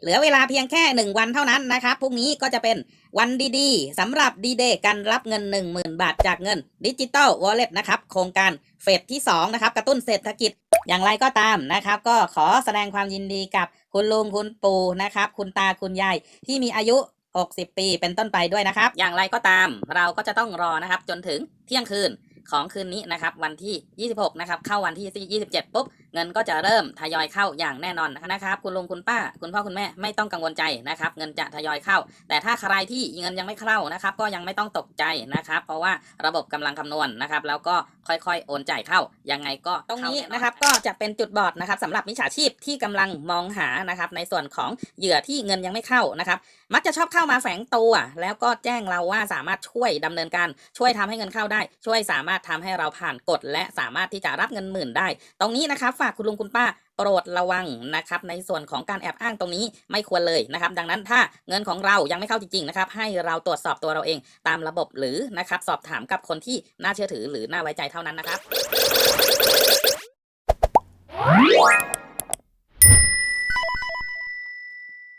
เหลือเวลาเพียงแค่ 1 วันเท่านั้นนะครับพรุ่งนี้ก็จะเป็นวันดีๆสำหรับดีเดย์การรับเงิน 10,000 บาทจากเงินดิจิ t a ลวอลเล็ตนะครับ โครงการเฟสที่ 2 นะครับ กระตุ้นเศรษฐกิจอย่างไรก็ตามนะครับ ก็ขอแสดงความยินดีกับคุณลุงคุณปู่นะครับ คุณตาคุณยายที่มีอายุ 60 ปีเป็นต้นไปด้วยนะครับ อย่างไรก็ตามเราก็จะต้องรอนะครับ จนถึงเที่ยงคืนของคืนนี้นะครับ วันที่ 26 นะครับ เข้าวันที่ 27 ปุ๊บเงินก็จะเริ่มทยอยเข้าอย่างแน่นอนนะครับ คุณลุงคุณป้า คุณพ่อคุณแม่ไม่ต้องกังวลใจนะครับ เงินจะทยอยเข้า แต่ถ้าใครที่เงินยังไม่เข้านะครับ ก็ยังไม่ต้องตกใจนะครับ เพราะว่าระบบกำลังคำนวณนะครับ แล้วก็ค่อยๆ โอนจ่ายเข้ายังไงก็ตรงนี้นะครับ ก็จะเป็นจุดบอดนะครับสำหรับมิจฉาชีพที่กำลังมองหานะครับ ในส่วนของเหยื่อที่เงินยังไม่เข้านะครับ มักจะชอบเข้ามาแฝงตัว แล้วก็แจ้งเราว่าสามารถช่วยดำเนินการช่วยทำให้เงินเข้าได้ ช่วยสามารถทำให้เราผ่านกฎและสามารถที่จะรับเงินหมื่นได้ ตรงนี้นะครับฝากคุณลุงคุณป้าโปรดระวังนะครับในส่วนของการแอบอ้างตรงนี้ไม่ควรเลยนะครับ ดังนั้นถ้าเงินของเรายังไม่เข้าจริงๆนะครับให้เราตรวจสอบตัวเราเองตามระบบหรือนะครับสอบถามกับคนที่น่าเชื่อถือหรือน่าไว้ใจเท่านั้นนะครับ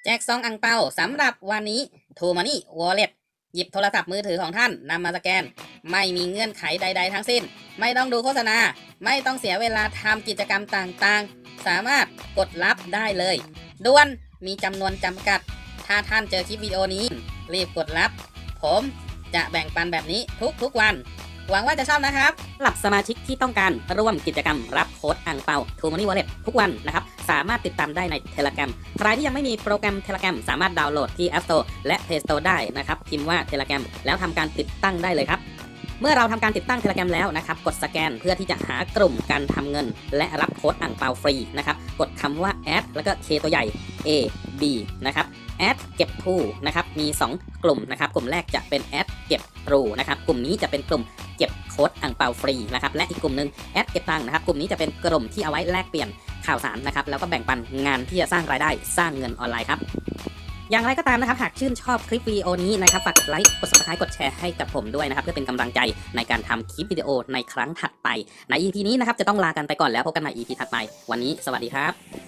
แจกซองอังเปาสำหรับวันนี้ t ูมานี่วอลเล็ตหยิบโทรศัพท์มือถือของท่านนำมาสแกน ไม่มีเงื่อนไขใด ๆ ทั้งสิ้น ไม่ต้องดูโฆษณา ไม่ต้องเสียเวลาทำกิจกรรมต่างๆ สามารถกดรับได้เลยด่วนมีจำนวนจำกัด ถ้าท่านเจอคลิปวิดีโอนี้ รีบกดรับ ผมจะแบ่งปันแบบนี้ทุกๆวัน หวังว่าจะชอบนะครับสำหรับสมาชิกที่ต้องการร่วมกิจกรรมรับโค้ดอ่างเปา t ูมานี่วอลเล็ตทุกวันนะครับ สามารถติดตามได้ใน Telegram ใครที่ยังไม่มีโปรแกรม Telegram สามารถดาวน์โหลดที่ App Store และ Play Store ได้นะครับ พิมพ์ว่า Telegram แล้วทำการติดตั้งได้เลยครับ เมื่อเราทำการติดตั้ง Telegram แล้วนะครับ กดสแกนเพื่อที่จะหากลุ่มการทำเงิน และรับโค้ดอ่างเปาฟรีนะครับ กดคำว่า add แล้วก็ K ตัวใหญ่ A B นะครับแอดเก็บทูนะครับมี 2 กลุ่มนะครับ กลุ่มแรกจะเป็นแอดเก็บทรูนะครับ กลุ่มนี้จะเป็นกลุ่มเก็บโค้ดอ่างเปาฟรีนะครับและอีกกลุ่มหนึ่งแอดเก็บตังค์นะครับกลุ่มนี้จะเป็นกลุ่มที่เอาไว้แลกเปลี่ยนข่าวสารนะครับแล้วก็แบ่งปันงานที่จะสร้างรายได้สร้างเงินออนไลน์ครับ อย่างไรก็ตามนะครับ หากชื่นชอบคลิปวิดีโอนี้นะครับฝากกดไลค์กดสมัครรับกดแชร์ให้กับผมด้วยนะครับ เพื่อเป็นกำลังใจในการทำคลิปวิดีโอในครั้งถัดไป ใน EP นี้นะครับจะต้องลากันไปก่อนแล้วพบกันใหม่ EP ถัดไป วันนี้สวัสดีครับ